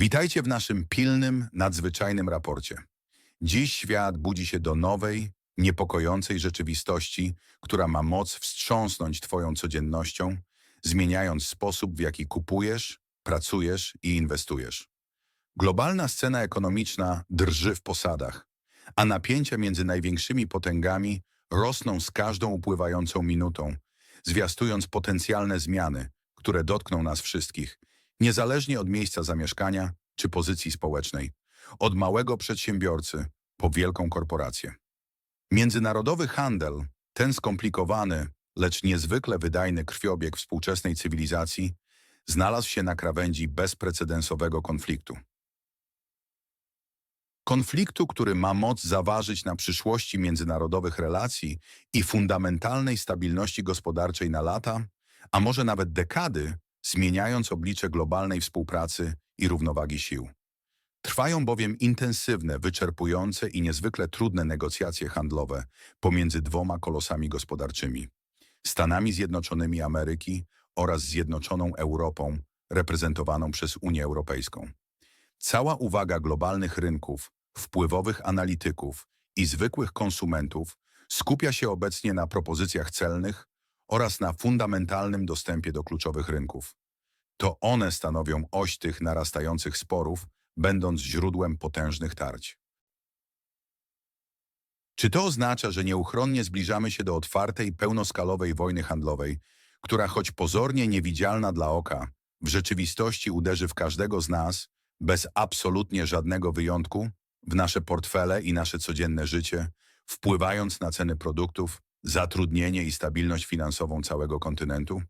Witajcie w naszym pilnym, nadzwyczajnym raporcie. Dziś świat budzi się do nowej, niepokojącej rzeczywistości, która ma moc wstrząsnąć Twoją codziennością, zmieniając sposób, w jaki kupujesz, pracujesz i inwestujesz. Globalna scena ekonomiczna drży w posadach, a napięcia między największymi potęgami rosną z każdą upływającą minutą, zwiastując potencjalne zmiany, które dotkną nas wszystkich, niezależnie od miejsca zamieszkania czy pozycji społecznej, od małego przedsiębiorcy po wielką korporację. Międzynarodowy handel, ten skomplikowany, lecz niezwykle wydajny krwiobieg współczesnej cywilizacji, znalazł się na krawędzi bezprecedensowego konfliktu. Konfliktu, który ma moc zaważyć na przyszłości międzynarodowych relacji i fundamentalnej stabilności gospodarczej na lata, a może nawet dekady, zmieniając oblicze globalnej współpracy i równowagi sił. Trwają bowiem intensywne, wyczerpujące i niezwykle trudne negocjacje handlowe pomiędzy dwoma kolosami gospodarczymi Stanami Zjednoczonymi Ameryki oraz Zjednoczoną Europą, reprezentowaną przez Unię Europejską. Cała uwaga globalnych rynków, wpływowych analityków i zwykłych konsumentów skupia się obecnie na propozycjach celnych oraz na fundamentalnym dostępie do kluczowych rynków. To one stanowią oś tych narastających sporów, będąc źródłem potężnych tarć. Czy to oznacza, że nieuchronnie zbliżamy się do otwartej, pełnoskalowej wojny handlowej, która choć pozornie niewidzialna dla oka, w rzeczywistości uderzy w każdego z nas, bez absolutnie żadnego wyjątku, w nasze portfele i nasze codzienne życie, wpływając na ceny produktów, zatrudnienie i stabilność finansową całego kontynentu?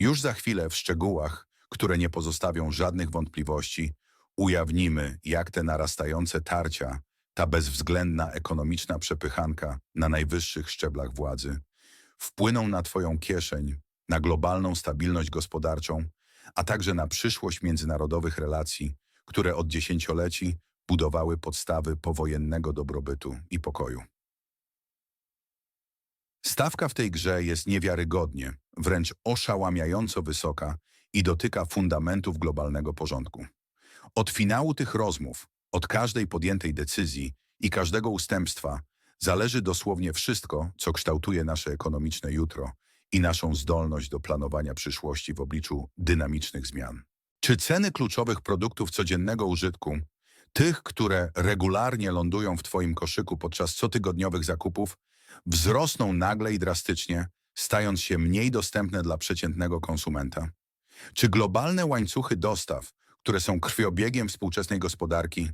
Już za chwilę w szczegółach, które nie pozostawią żadnych wątpliwości, ujawnimy, jak te narastające tarcia, ta bezwzględna ekonomiczna przepychanka na najwyższych szczeblach władzy, wpłyną na Twoją kieszeń, na globalną stabilność gospodarczą, a także na przyszłość międzynarodowych relacji, które od dziesięcioleci budowały podstawy powojennego dobrobytu i pokoju. Stawka w tej grze jest niewiarygodnie, wręcz oszałamiająco wysoka i dotyka fundamentów globalnego porządku. Od finału tych rozmów, od każdej podjętej decyzji i każdego ustępstwa zależy dosłownie wszystko, co kształtuje nasze ekonomiczne jutro i naszą zdolność do planowania przyszłości w obliczu dynamicznych zmian. Czy ceny kluczowych produktów codziennego użytku, tych, które regularnie lądują w Twoim koszyku podczas cotygodniowych zakupów, wzrosną nagle i drastycznie, stając się mniej dostępne dla przeciętnego konsumenta? Czy globalne łańcuchy dostaw, które są krwiobiegiem współczesnej gospodarki,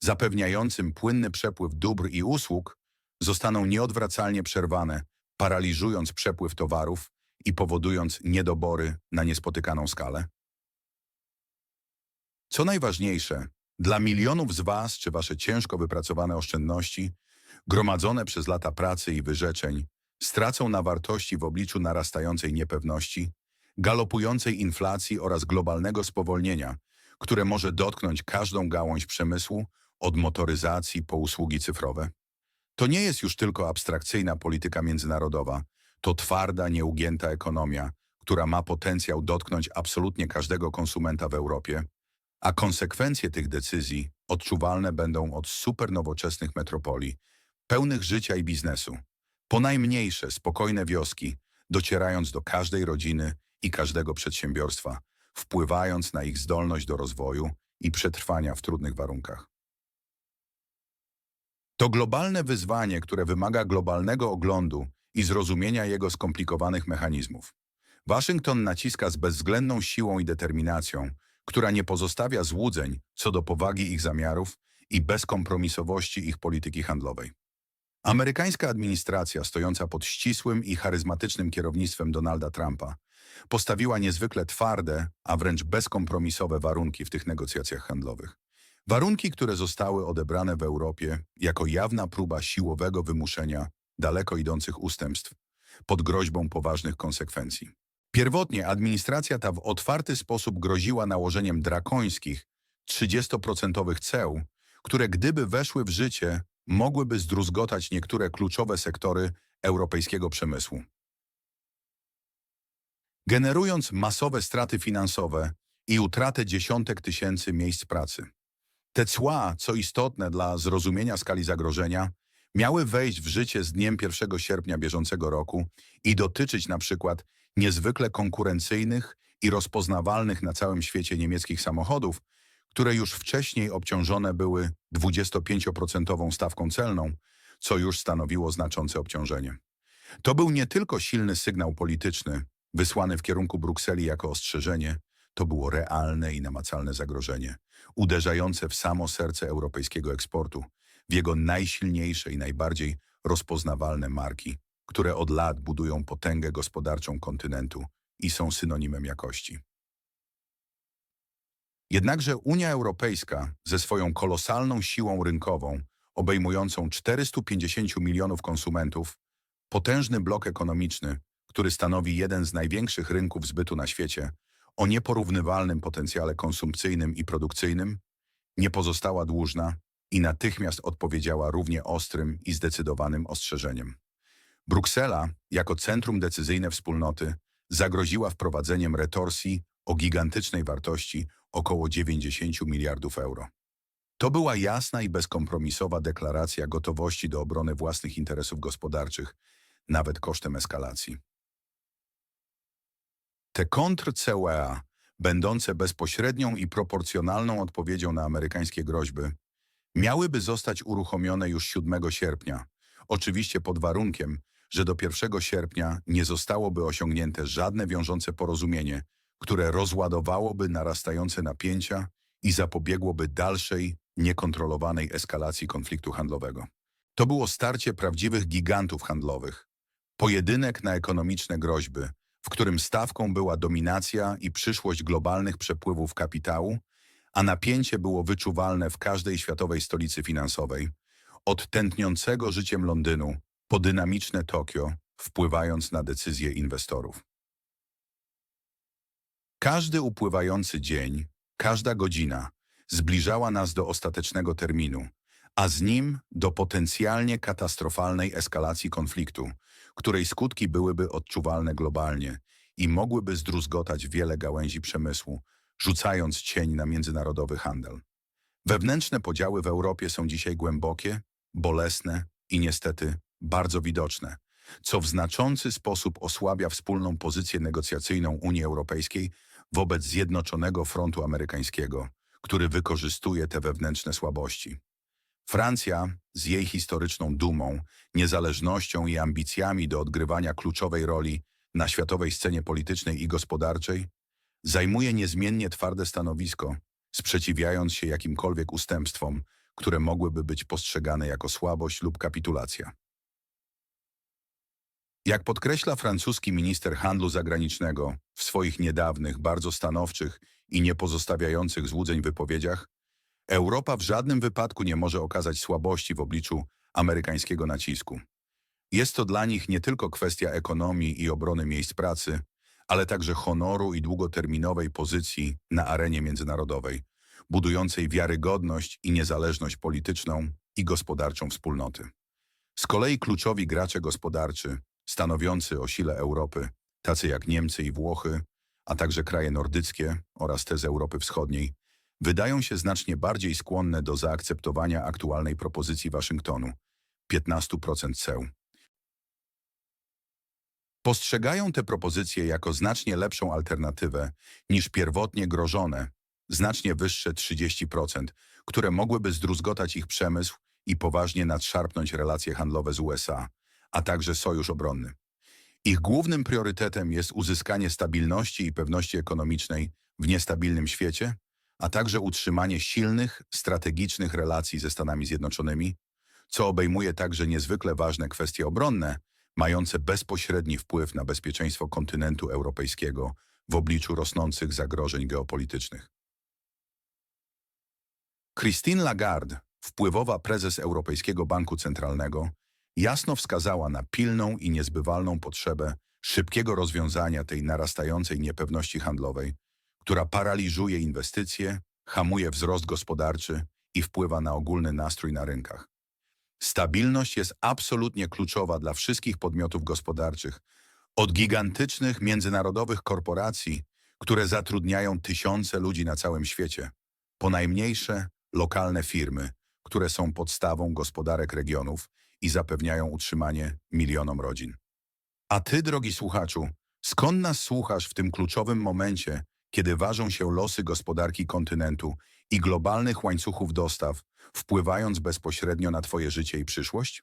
zapewniającym płynny przepływ dóbr i usług, zostaną nieodwracalnie przerwane, paraliżując przepływ towarów i powodując niedobory na niespotykaną skalę? Co najważniejsze, dla milionów z Was czy Wasze ciężko wypracowane oszczędności, gromadzone przez lata pracy i wyrzeczeń, stracą na wartości w obliczu narastającej niepewności, galopującej inflacji oraz globalnego spowolnienia, które może dotknąć każdą gałąź przemysłu, od motoryzacji po usługi cyfrowe. To nie jest już tylko abstrakcyjna polityka międzynarodowa, to twarda, nieugięta ekonomia, która ma potencjał dotknąć absolutnie każdego konsumenta w Europie, a konsekwencje tych decyzji odczuwalne będą od supernowoczesnych metropolii, pełnych życia i biznesu, po najmniejsze, spokojne wioski, docierając do każdej rodziny i każdego przedsiębiorstwa, wpływając na ich zdolność do rozwoju i przetrwania w trudnych warunkach. To globalne wyzwanie, które wymaga globalnego oglądu i zrozumienia jego skomplikowanych mechanizmów. Waszyngton naciska z bezwzględną siłą i determinacją, która nie pozostawia złudzeń co do powagi ich zamiarów i bezkompromisowości ich polityki handlowej. Amerykańska administracja, stojąca pod ścisłym i charyzmatycznym kierownictwem Donalda Trumpa, postawiła niezwykle twarde, a wręcz bezkompromisowe warunki w tych negocjacjach handlowych. Warunki, które zostały odebrane w Europie jako jawna próba siłowego wymuszenia daleko idących ustępstw pod groźbą poważnych konsekwencji. Pierwotnie administracja ta w otwarty sposób groziła nałożeniem drakońskich, 30% ceł, które gdyby weszły w życie, mogłyby zdruzgotać niektóre kluczowe sektory europejskiego przemysłu. Generując masowe straty finansowe i utratę dziesiątek tysięcy miejsc pracy. Te cła, co istotne dla zrozumienia skali zagrożenia, miały wejść w życie z dniem 1 sierpnia bieżącego roku i dotyczyć na przykład niezwykle konkurencyjnych i rozpoznawalnych na całym świecie niemieckich samochodów, które już wcześniej obciążone były 25% stawką celną, co już stanowiło znaczące obciążenie. To był nie tylko silny sygnał polityczny, wysłany w kierunku Brukseli jako ostrzeżenie, to było realne i namacalne zagrożenie, uderzające w samo serce europejskiego eksportu, w jego najsilniejsze i najbardziej rozpoznawalne marki, które od lat budują potęgę gospodarczą kontynentu i są synonimem jakości. Jednakże Unia Europejska ze swoją kolosalną siłą rynkową, obejmującą 450 milionów konsumentów, potężny blok ekonomiczny, który stanowi jeden z największych rynków zbytu na świecie, o nieporównywalnym potencjale konsumpcyjnym i produkcyjnym, nie pozostała dłużna i natychmiast odpowiedziała równie ostrym i zdecydowanym ostrzeżeniem. Bruksela, jako centrum decyzyjne wspólnoty, zagroziła wprowadzeniem retorsji o gigantycznej wartości około 90 miliardów euro. To była jasna i bezkompromisowa deklaracja gotowości do obrony własnych interesów gospodarczych, nawet kosztem eskalacji. Te kontr-CUEA, będące bezpośrednią i proporcjonalną odpowiedzią na amerykańskie groźby, miałyby zostać uruchomione już 7 sierpnia, oczywiście pod warunkiem, że do 1 sierpnia nie zostałoby osiągnięte żadne wiążące porozumienie, które rozładowałoby narastające napięcia i zapobiegłoby dalszej, niekontrolowanej eskalacji konfliktu handlowego. To było starcie prawdziwych gigantów handlowych. Pojedynek na ekonomiczne groźby, w którym stawką była dominacja i przyszłość globalnych przepływów kapitału, a napięcie było wyczuwalne w każdej światowej stolicy finansowej, od tętniącego życiem Londynu po dynamiczne Tokio, wpływając na decyzje inwestorów. Każdy upływający dzień, każda godzina zbliżała nas do ostatecznego terminu, a z nim do potencjalnie katastrofalnej eskalacji konfliktu, której skutki byłyby odczuwalne globalnie i mogłyby zdruzgotać wiele gałęzi przemysłu, rzucając cień na międzynarodowy handel. Wewnętrzne podziały w Europie są dzisiaj głębokie, bolesne i niestety bardzo widoczne, co w znaczący sposób osłabia wspólną pozycję negocjacyjną Unii Europejskiej wobec Zjednoczonego Frontu Amerykańskiego, który wykorzystuje te wewnętrzne słabości. Francja, z jej historyczną dumą, niezależnością i ambicjami do odgrywania kluczowej roli na światowej scenie politycznej i gospodarczej, zajmuje niezmiennie twarde stanowisko, sprzeciwiając się jakimkolwiek ustępstwom, które mogłyby być postrzegane jako słabość lub kapitulacja. Jak podkreśla francuski minister handlu zagranicznego w swoich niedawnych, bardzo stanowczych i niepozostawiających złudzeń wypowiedziach, Europa w żadnym wypadku nie może okazać słabości w obliczu amerykańskiego nacisku. Jest to dla nich nie tylko kwestia ekonomii i obrony miejsc pracy, ale także honoru i długoterminowej pozycji na arenie międzynarodowej, budującej wiarygodność i niezależność polityczną i gospodarczą wspólnoty. Z kolei kluczowi gracze gospodarczy, stanowiący o sile Europy, tacy jak Niemcy i Włochy, a także kraje nordyckie oraz te z Europy Wschodniej, wydają się znacznie bardziej skłonne do zaakceptowania aktualnej propozycji Waszyngtonu 15% ceł. Postrzegają te propozycje jako znacznie lepszą alternatywę niż pierwotnie grożone, znacznie wyższe 30%, które mogłyby zdruzgotać ich przemysł i poważnie nadszarpnąć relacje handlowe z USA, a także sojusz obronny. Ich głównym priorytetem jest uzyskanie stabilności i pewności ekonomicznej w niestabilnym świecie, a także utrzymanie silnych, strategicznych relacji ze Stanami Zjednoczonymi, co obejmuje także niezwykle ważne kwestie obronne, mające bezpośredni wpływ na bezpieczeństwo kontynentu europejskiego w obliczu rosnących zagrożeń geopolitycznych. Christine Lagarde, wpływowa prezes Europejskiego Banku Centralnego, jasno wskazała na pilną i niezbywalną potrzebę szybkiego rozwiązania tej narastającej niepewności handlowej, która paraliżuje inwestycje, hamuje wzrost gospodarczy i wpływa na ogólny nastrój na rynkach. Stabilność jest absolutnie kluczowa dla wszystkich podmiotów gospodarczych, od gigantycznych międzynarodowych korporacji, które zatrudniają tysiące ludzi na całym świecie, po najmniejsze lokalne firmy, które są podstawą gospodarek regionów i zapewniają utrzymanie milionom rodzin. A ty, drogi słuchaczu, skąd nas słuchasz w tym kluczowym momencie, kiedy ważą się losy gospodarki kontynentu i globalnych łańcuchów dostaw, wpływając bezpośrednio na twoje życie i przyszłość?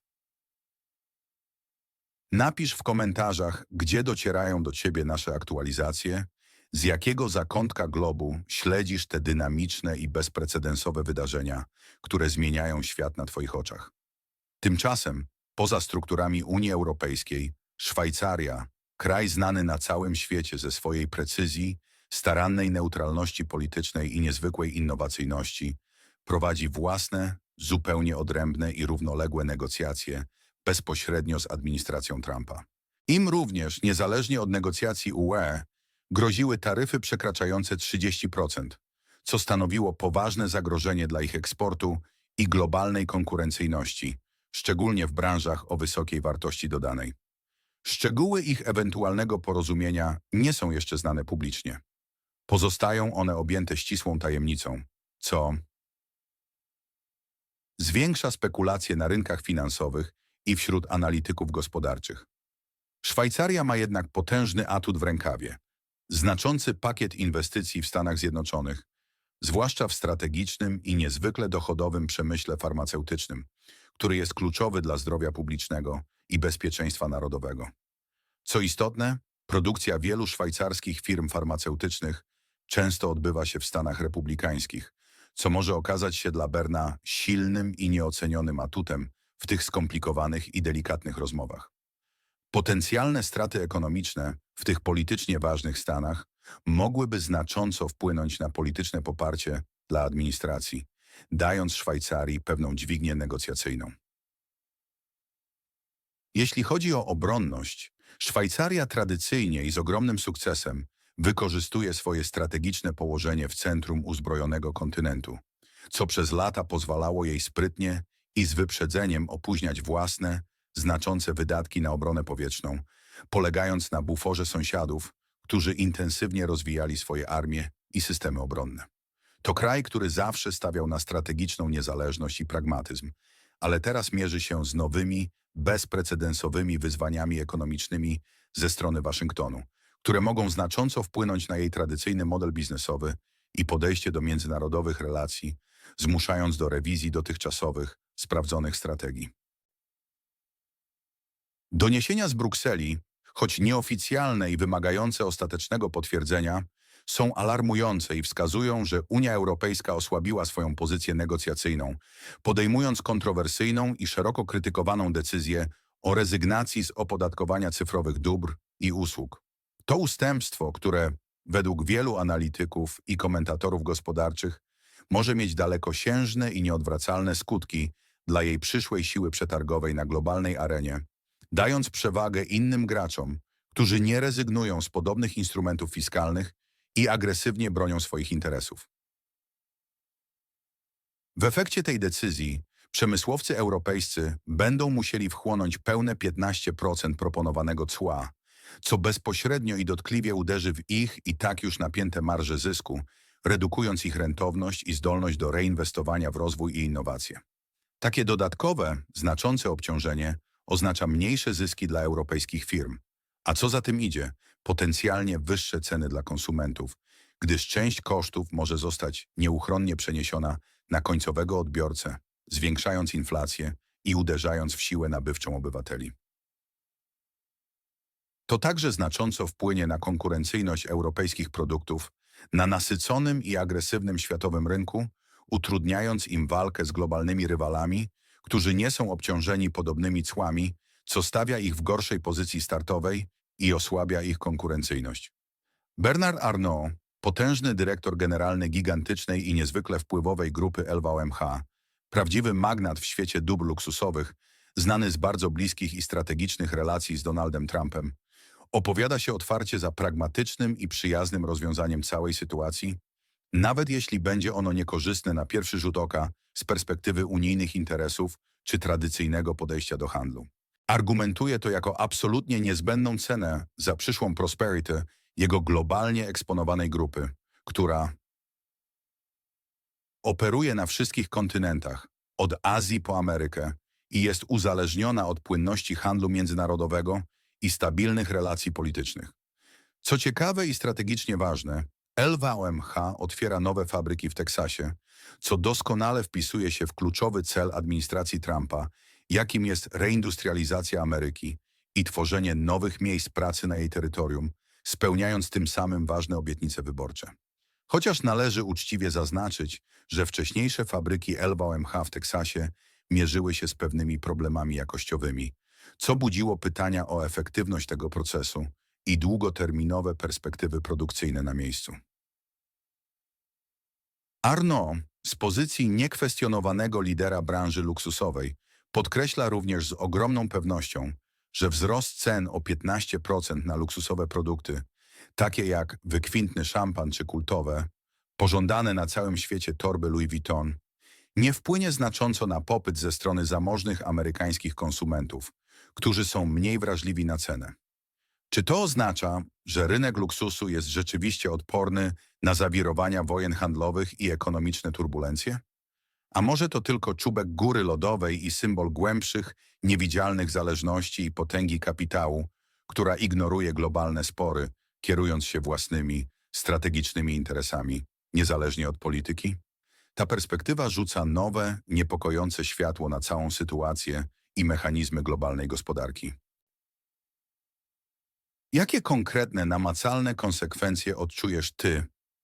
Napisz w komentarzach, gdzie docierają do ciebie nasze aktualizacje, z jakiego zakątka globu śledzisz te dynamiczne i bezprecedensowe wydarzenia, które zmieniają świat na twoich oczach. Tymczasem, poza strukturami Unii Europejskiej, Szwajcaria, kraj znany na całym świecie ze swojej precyzji, starannej neutralności politycznej i niezwykłej innowacyjności, prowadzi własne, zupełnie odrębne i równoległe negocjacje bezpośrednio z administracją Trumpa. Im również, niezależnie od negocjacji UE, groziły taryfy przekraczające 30%, co stanowiło poważne zagrożenie dla ich eksportu i globalnej konkurencyjności, szczególnie w branżach o wysokiej wartości dodanej. Szczegóły ich ewentualnego porozumienia nie są jeszcze znane publicznie. Pozostają one objęte ścisłą tajemnicą, co zwiększa spekulacje na rynkach finansowych i wśród analityków gospodarczych. Szwajcaria ma jednak potężny atut w rękawie. Znaczący pakiet inwestycji w Stanach Zjednoczonych, zwłaszcza w strategicznym i niezwykle dochodowym przemyśle farmaceutycznym, który jest kluczowy dla zdrowia publicznego i bezpieczeństwa narodowego. Co istotne, produkcja wielu szwajcarskich firm farmaceutycznych często odbywa się w Stanach Republikańskich, co może okazać się dla Berna silnym i nieocenionym atutem w tych skomplikowanych i delikatnych rozmowach. Potencjalne straty ekonomiczne w tych politycznie ważnych stanach mogłyby znacząco wpłynąć na polityczne poparcie dla administracji, dając Szwajcarii pewną dźwignię negocjacyjną. Jeśli chodzi o obronność, Szwajcaria tradycyjnie i z ogromnym sukcesem wykorzystuje swoje strategiczne położenie w centrum uzbrojonego kontynentu, co przez lata pozwalało jej sprytnie i z wyprzedzeniem opóźniać własne, znaczące wydatki na obronę powietrzną, polegając na buforze sąsiadów, którzy intensywnie rozwijali swoje armie i systemy obronne. To kraj, który zawsze stawiał na strategiczną niezależność i pragmatyzm, ale teraz mierzy się z nowymi, bezprecedensowymi wyzwaniami ekonomicznymi ze strony Waszyngtonu, które mogą znacząco wpłynąć na jej tradycyjny model biznesowy i podejście do międzynarodowych relacji, zmuszając do rewizji dotychczasowych, sprawdzonych strategii. Doniesienia z Brukseli, choć nieoficjalne i wymagające ostatecznego potwierdzenia, są alarmujące i wskazują, że Unia Europejska osłabiła swoją pozycję negocjacyjną, podejmując kontrowersyjną i szeroko krytykowaną decyzję o rezygnacji z opodatkowania cyfrowych dóbr i usług. To ustępstwo, które według wielu analityków i komentatorów gospodarczych może mieć dalekosiężne i nieodwracalne skutki dla jej przyszłej siły przetargowej na globalnej arenie, dając przewagę innym graczom, którzy nie rezygnują z podobnych instrumentów fiskalnych i agresywnie bronią swoich interesów. W efekcie tej decyzji przemysłowcy europejscy będą musieli wchłonąć pełne 15% proponowanego cła, co bezpośrednio i dotkliwie uderzy w ich i tak już napięte marże zysku, redukując ich rentowność i zdolność do reinwestowania w rozwój i innowacje. Takie dodatkowe, znaczące obciążenie oznacza mniejsze zyski dla europejskich firm, a co za tym idzie, potencjalnie wyższe ceny dla konsumentów, gdyż część kosztów może zostać nieuchronnie przeniesiona na końcowego odbiorcę, zwiększając inflację i uderzając w siłę nabywczą obywateli. To także znacząco wpłynie na konkurencyjność europejskich produktów na nasyconym i agresywnym światowym rynku, utrudniając im walkę z globalnymi rywalami, którzy nie są obciążeni podobnymi cłami, co stawia ich w gorszej pozycji startowej i osłabia ich konkurencyjność. Bernard Arnault, potężny dyrektor generalny gigantycznej i niezwykle wpływowej grupy LVMH, prawdziwy magnat w świecie dóbr luksusowych, znany z bardzo bliskich i strategicznych relacji z Donaldem Trumpem, opowiada się otwarcie za pragmatycznym i przyjaznym rozwiązaniem całej sytuacji, nawet jeśli będzie ono niekorzystne na pierwszy rzut oka z perspektywy unijnych interesów czy tradycyjnego podejścia do handlu. Argumentuje to jako absolutnie niezbędną cenę za przyszłą prosperity jego globalnie eksponowanej grupy, która operuje na wszystkich kontynentach, od Azji po Amerykę i jest uzależniona od płynności handlu międzynarodowego i stabilnych relacji politycznych. Co ciekawe i strategicznie ważne, LVMH otwiera nowe fabryki w Teksasie, co doskonale wpisuje się w kluczowy cel administracji Trumpa, jakim jest reindustrializacja Ameryki i tworzenie nowych miejsc pracy na jej terytorium, spełniając tym samym ważne obietnice wyborcze. Chociaż należy uczciwie zaznaczyć, że wcześniejsze fabryki LVMH w Teksasie mierzyły się z pewnymi problemami jakościowymi, co budziło pytania o efektywność tego procesu i długoterminowe perspektywy produkcyjne na miejscu. Arnaud z pozycji niekwestionowanego lidera branży luksusowej podkreśla również z ogromną pewnością, że wzrost cen o 15% na luksusowe produkty, takie jak wykwintny szampan czy kultowe, pożądane na całym świecie torby Louis Vuitton, nie wpłynie znacząco na popyt ze strony zamożnych amerykańskich konsumentów, którzy są mniej wrażliwi na cenę. Czy to oznacza, że rynek luksusu jest rzeczywiście odporny na zawirowania wojen handlowych i ekonomiczne turbulencje? A może to tylko czubek góry lodowej i symbol głębszych, niewidzialnych zależności i potęgi kapitału, która ignoruje globalne spory, kierując się własnymi, strategicznymi interesami, niezależnie od polityki? Ta perspektywa rzuca nowe, niepokojące światło na całą sytuację i mechanizmy globalnej gospodarki. Jakie konkretne, namacalne konsekwencje odczujesz Ty,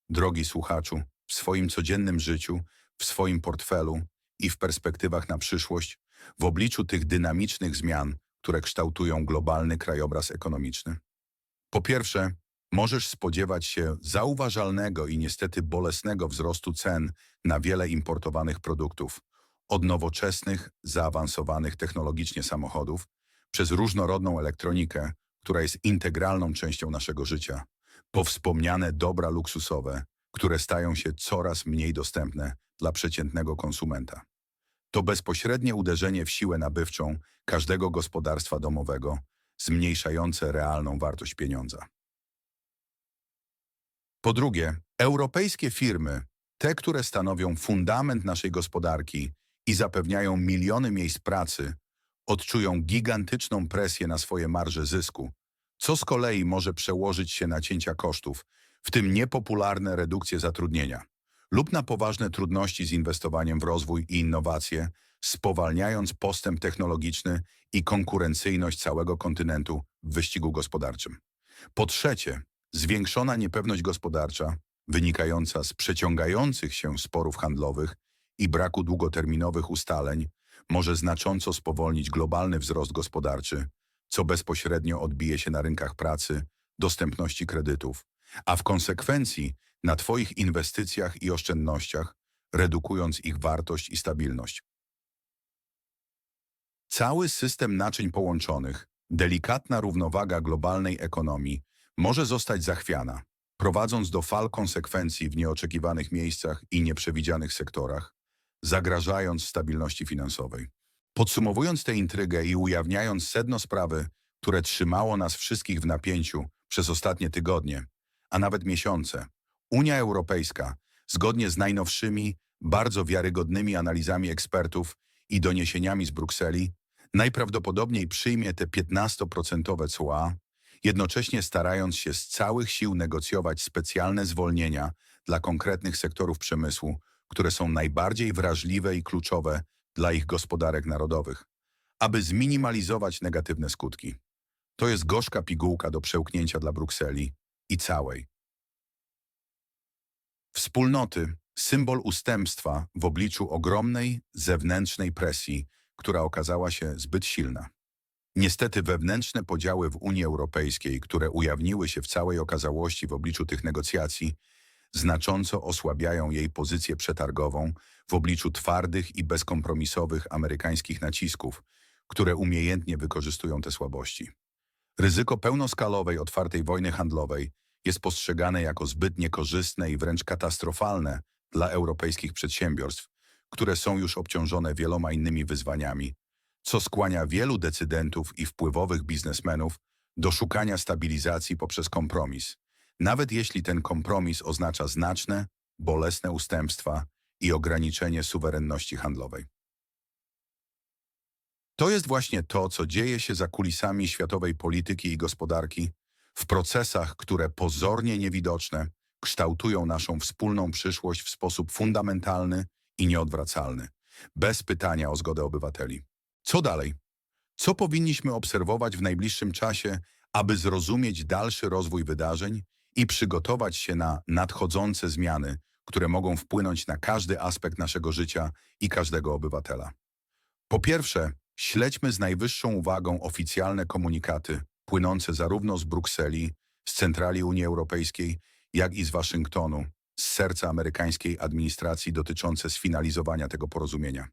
drogi słuchaczu, w swoim codziennym życiu, w swoim portfelu i w perspektywach na przyszłość, w obliczu tych dynamicznych zmian, które kształtują globalny krajobraz ekonomiczny? Po pierwsze, możesz spodziewać się zauważalnego i niestety bolesnego wzrostu cen na wiele importowanych produktów, od nowoczesnych, zaawansowanych technologicznie samochodów, przez różnorodną elektronikę, która jest integralną częścią naszego życia, po wspomniane dobra luksusowe, które stają się coraz mniej dostępne dla przeciętnego konsumenta. To bezpośrednie uderzenie w siłę nabywczą każdego gospodarstwa domowego, zmniejszające realną wartość pieniądza. Po drugie, europejskie firmy, te, które stanowią fundament naszej gospodarki i zapewniają miliony miejsc pracy, odczują gigantyczną presję na swoje marże zysku, co z kolei może przełożyć się na cięcia kosztów, w tym niepopularne redukcje zatrudnienia, lub na poważne trudności z inwestowaniem w rozwój i innowacje, spowalniając postęp technologiczny i konkurencyjność całego kontynentu w wyścigu gospodarczym. Po trzecie, zwiększona niepewność gospodarcza, wynikająca z przeciągających się sporów handlowych i braku długoterminowych ustaleń, może znacząco spowolnić globalny wzrost gospodarczy, co bezpośrednio odbije się na rynkach pracy, dostępności kredytów, a w konsekwencji na Twoich inwestycjach i oszczędnościach, redukując ich wartość i stabilność. Cały system naczyń połączonych, delikatna równowaga globalnej ekonomii może zostać zachwiana, prowadząc do fal konsekwencji w nieoczekiwanych miejscach i nieprzewidzianych sektorach, zagrażając stabilności finansowej. Podsumowując tę intrygę i ujawniając sedno sprawy, które trzymało nas wszystkich w napięciu przez ostatnie tygodnie, a nawet miesiące, Unia Europejska, zgodnie z najnowszymi, bardzo wiarygodnymi analizami ekspertów i doniesieniami z Brukseli, najprawdopodobniej przyjmie te 15% cła, jednocześnie starając się z całych sił negocjować specjalne zwolnienia dla konkretnych sektorów przemysłu, które są najbardziej wrażliwe i kluczowe dla ich gospodarek narodowych, aby zminimalizować negatywne skutki. To jest gorzka pigułka do przełknięcia dla Brukseli i całej. Wspólnoty, symbol ustępstwa w obliczu ogromnej zewnętrznej presji, która okazała się zbyt silna. Niestety wewnętrzne podziały w Unii Europejskiej, które ujawniły się w całej okazałości w obliczu tych negocjacji, znacząco osłabiają jej pozycję przetargową w obliczu twardych i bezkompromisowych amerykańskich nacisków, które umiejętnie wykorzystują te słabości. Ryzyko pełnoskalowej, otwartej wojny handlowej jest postrzegane jako zbyt niekorzystne i wręcz katastrofalne dla europejskich przedsiębiorstw, które są już obciążone wieloma innymi wyzwaniami, co skłania wielu decydentów i wpływowych biznesmenów do szukania stabilizacji poprzez kompromis, nawet jeśli ten kompromis oznacza znaczne, bolesne ustępstwa i ograniczenie suwerenności handlowej. To jest właśnie to, co dzieje się za kulisami światowej polityki i gospodarki, w procesach, które pozornie niewidoczne kształtują naszą wspólną przyszłość w sposób fundamentalny i nieodwracalny, bez pytania o zgodę obywateli. Co dalej? Co powinniśmy obserwować w najbliższym czasie, aby zrozumieć dalszy rozwój wydarzeń i przygotować się na nadchodzące zmiany, które mogą wpłynąć na każdy aspekt naszego życia i każdego obywatela? Po pierwsze, śledźmy z najwyższą uwagą oficjalne komunikaty płynące zarówno z Brukseli, z centrali Unii Europejskiej, jak i z Waszyngtonu, z serca amerykańskiej administracji dotyczące sfinalizowania tego porozumienia.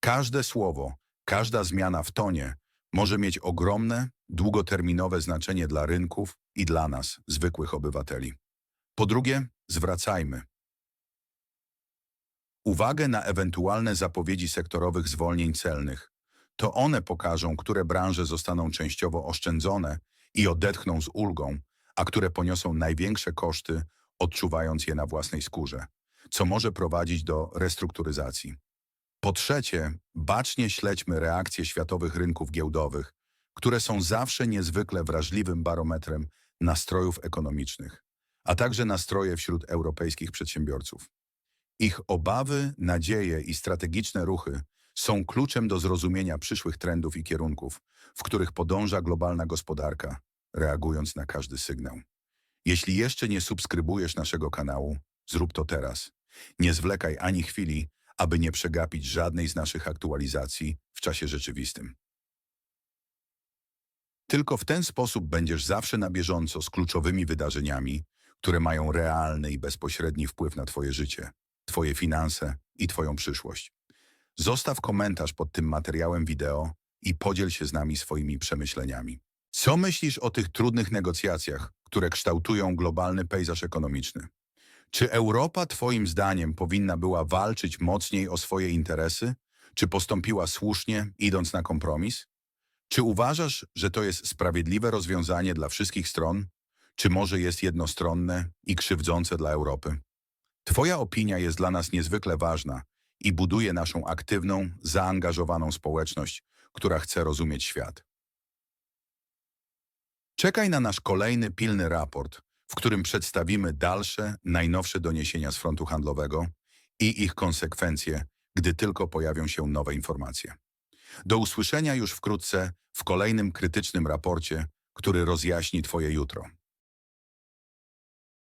Każde słowo, każda zmiana w tonie może mieć ogromne, długoterminowe znaczenie dla rynków i dla nas, zwykłych obywateli. Po drugie, zwracajmy uwagę na ewentualne zapowiedzi sektorowych zwolnień celnych. To one pokażą, które branże zostaną częściowo oszczędzone i odetchną z ulgą, a które poniosą największe koszty, odczuwając je na własnej skórze, co może prowadzić do restrukturyzacji. Po trzecie, bacznie śledźmy reakcje światowych rynków giełdowych, które są zawsze niezwykle wrażliwym barometrem nastrojów ekonomicznych, a także nastroje wśród europejskich przedsiębiorców. Ich obawy, nadzieje i strategiczne ruchy są kluczem do zrozumienia przyszłych trendów i kierunków, w których podąża globalna gospodarka, reagując na każdy sygnał. Jeśli jeszcze nie subskrybujesz naszego kanału, zrób to teraz. Nie zwlekaj ani chwili, aby nie przegapić żadnej z naszych aktualizacji w czasie rzeczywistym. Tylko w ten sposób będziesz zawsze na bieżąco z kluczowymi wydarzeniami, które mają realny i bezpośredni wpływ na Twoje życie, Twoje finanse i Twoją przyszłość. Zostaw komentarz pod tym materiałem wideo i podziel się z nami swoimi przemyśleniami. Co myślisz o tych trudnych negocjacjach, które kształtują globalny pejzaż ekonomiczny? Czy Europa, Twoim zdaniem, powinna była walczyć mocniej o swoje interesy? Czy postąpiła słusznie, idąc na kompromis? Czy uważasz, że to jest sprawiedliwe rozwiązanie dla wszystkich stron? Czy może jest jednostronne i krzywdzące dla Europy? Twoja opinia jest dla nas niezwykle ważna i buduje naszą aktywną, zaangażowaną społeczność, która chce rozumieć świat. Czekaj na nasz kolejny pilny raport, w którym przedstawimy dalsze, najnowsze doniesienia z frontu handlowego i ich konsekwencje, gdy tylko pojawią się nowe informacje. Do usłyszenia już wkrótce w kolejnym krytycznym raporcie, który rozjaśni Twoje jutro.